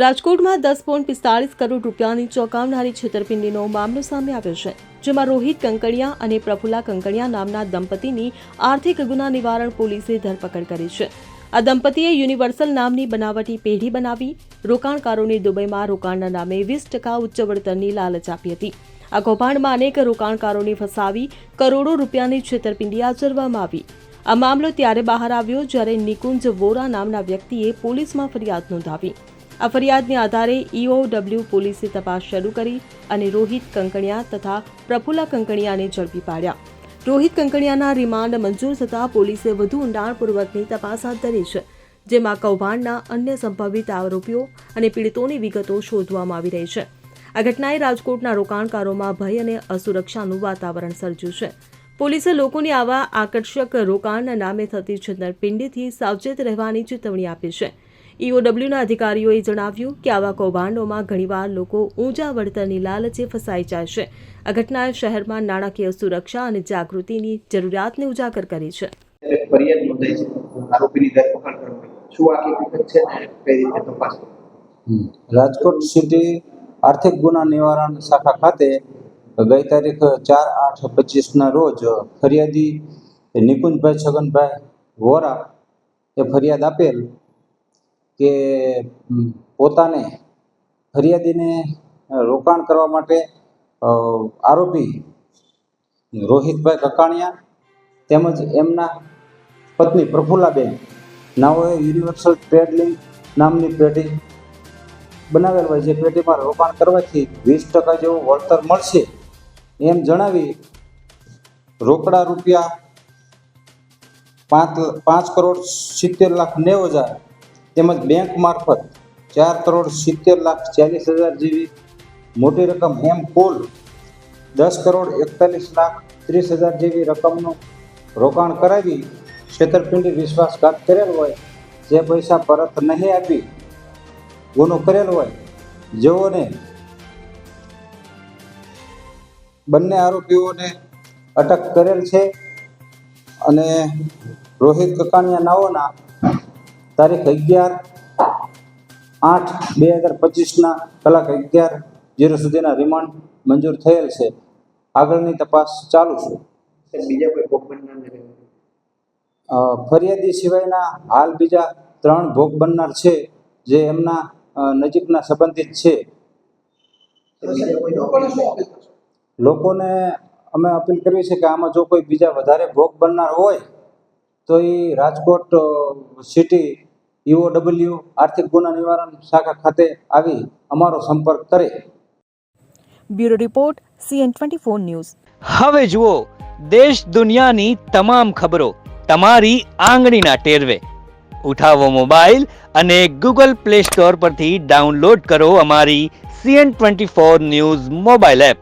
રાજકોટમાં દસ પોઈન્ટ પિસ્તાળીસ કરોડ રૂપિયાની ચોંકાવનારી છેતરપિંડીનો મામલો સામે આવ્યો છે, જેમાં રોહિત કંકડિયા અને પ્રફુલ્લા કંકડિયા નામના દંપતીની આર્થિક ગુના નિવારણ પોલીસે ધરપકડ કરી છે. આ દંપતીએ યુનિવર્સલ નામની બનાવટી પેઢી બનાવી, રોકાણકારોને દુબઈમાં રોકાણના નામે વીસ ટકા ઉચ્ચ વળતરની લાલચ આપી હતી. આ કૌભાંડમાં અનેક રોકાણકારોને ફસાવી, કરોડો રૂપિયાની છેતરપિંડી આચરવામાં આવી. આ મામલો ત્યારે બહાર આવ્યો જ્યારે નિકુંજ વોરા નામના વ્યક્તિએ પોલીસમાં ફરિયાદ નોંધાવી. આ ફરિયાદને આધારે ઈઓડબ્લ્યુ પોલીસે તપાસ શરૂ કરી અને રોહિત કંકણિયા તથા પ્રફુલ્લા કંકણિયાને ઝડપી પાડ્યા. રોહિત કંકણિયાના રિમાન્ડ મંજૂર થતાં પોલીસે વધુ ઊંડાણપૂર્વકની તપાસ હાથ ધરી છે, જેમાં કૌભાંડના અન્ય સંભવિત આરોપીઓ અને પીડિતોની વિગતો શોધવામાં આવી રહી છે. આ ઘટનાએ રાજકોટના રોકાણકારોમાં ભય અને અસુરક્ષાનું વાતાવરણ સર્જ્યું છે. પોલીસે લોકોની આવા આકર્ષક રોકાણના નામે થતી છેતરપિંડીથી સાવચેત રહેવાની ચેતવણી આપી છે. ઈઓડબ્લ્યુના અધિકારીઓએ જણાવ્યું કે આવા કૌભાંડોમાં ઘણીવાર લોકો ઊંચા વળતરની લાલચે ફસાઈ જાય છે. આ ઘટનાએ શહેરમાં નાણાકીય સુરક્ષા અને જાગૃતિની જરૂરિયાતને ઉજાગર કરી છે. ફરિયાદ નોંધાઈ છે. આરોપીની ધરપકડ કરવાની. શું આખી વિગત છે ને કઈ રીતે તપાસ રાજકોટ સિટી આર્થિક ગુના નિવારણ શાખા ખાતે ગઈ તારીખ ચાર આઠ પચીસના રોજ ફરિયાદી નિકુંજભાઈ છગનભાઈ વોરા એ ફરિયાદ આપેલ કે પોતાને ફરિયાદીને રોકાણ કરવા માટે આરોપી રોહિતભાઈ કકાણિયા તેમજ એમના પત્ની પ્રફુલ્લાબેન, નાઓએ યુનિવર્સલ ટ્રેડ લિંક નામની પેઢી બનાવેલ હોય, જે પેઢીમાં રોકાણ કરવાથી વીસ ટકા જેવું વળતર મળશે એમ જણાવી રોકડા રૂપિયા પાંચ પાંચ કરોડ સિત્તેર લાખ નેવું હજાર તેમજ બેંક મારફત ચાર કરોડ સિત્તેર લાખ ચાલીસ હજાર જેવી મોટી રકમ એમ કુલ દસ કરોડ એકતાલીસ લાખ ત્રીસ હજાર જેવી રકમનું રોકાણ કરાવી છેતરપિંડી વિશ્વાસઘાત કરેલ હોય, જે પૈસા પરત નહીં આપી ગુનો કરેલ હોય, જેઓને બંને આરોપીઓને અટક કરેલ છે અને રોહિત કકાણિયા નાઓના તારીખ અગિયાર આઠ બે હજાર પચીસના કલાક અગિયાર જીરો સુધીના રિમાન્ડ મંજૂર થયેલ છે. આગળની તપાસ ચાલુ છે. બીજા કોઈ ફરિયાદી સિવાયના હાલ બીજા ત્રણ ભોગ બનનાર છે જે એમના નજીકના સંબંધિત છે. લોકોને અમે અપીલ કરવી છે કે આમાં જો કોઈ બીજા વધારે ભોગ બનનાર હોય તો એ રાજકોટ સિટી ઈઓડબલ્યુ આર્થિક ગુના નિવારણ શાખા ખાતે આવી અમારો સંપર્ક કરે. Bureau report CN twenty four news. હવે જુઓ દેશ દુનિયાની તમામ ખબરો તમારી આંગળીના ટેરવે. ઉઠાવો મોબાઈલ અને ગૂગલ પ્લે સ્ટોર પરથી ડાઉનલોડ કરો અમારી CN twenty four news mobile app.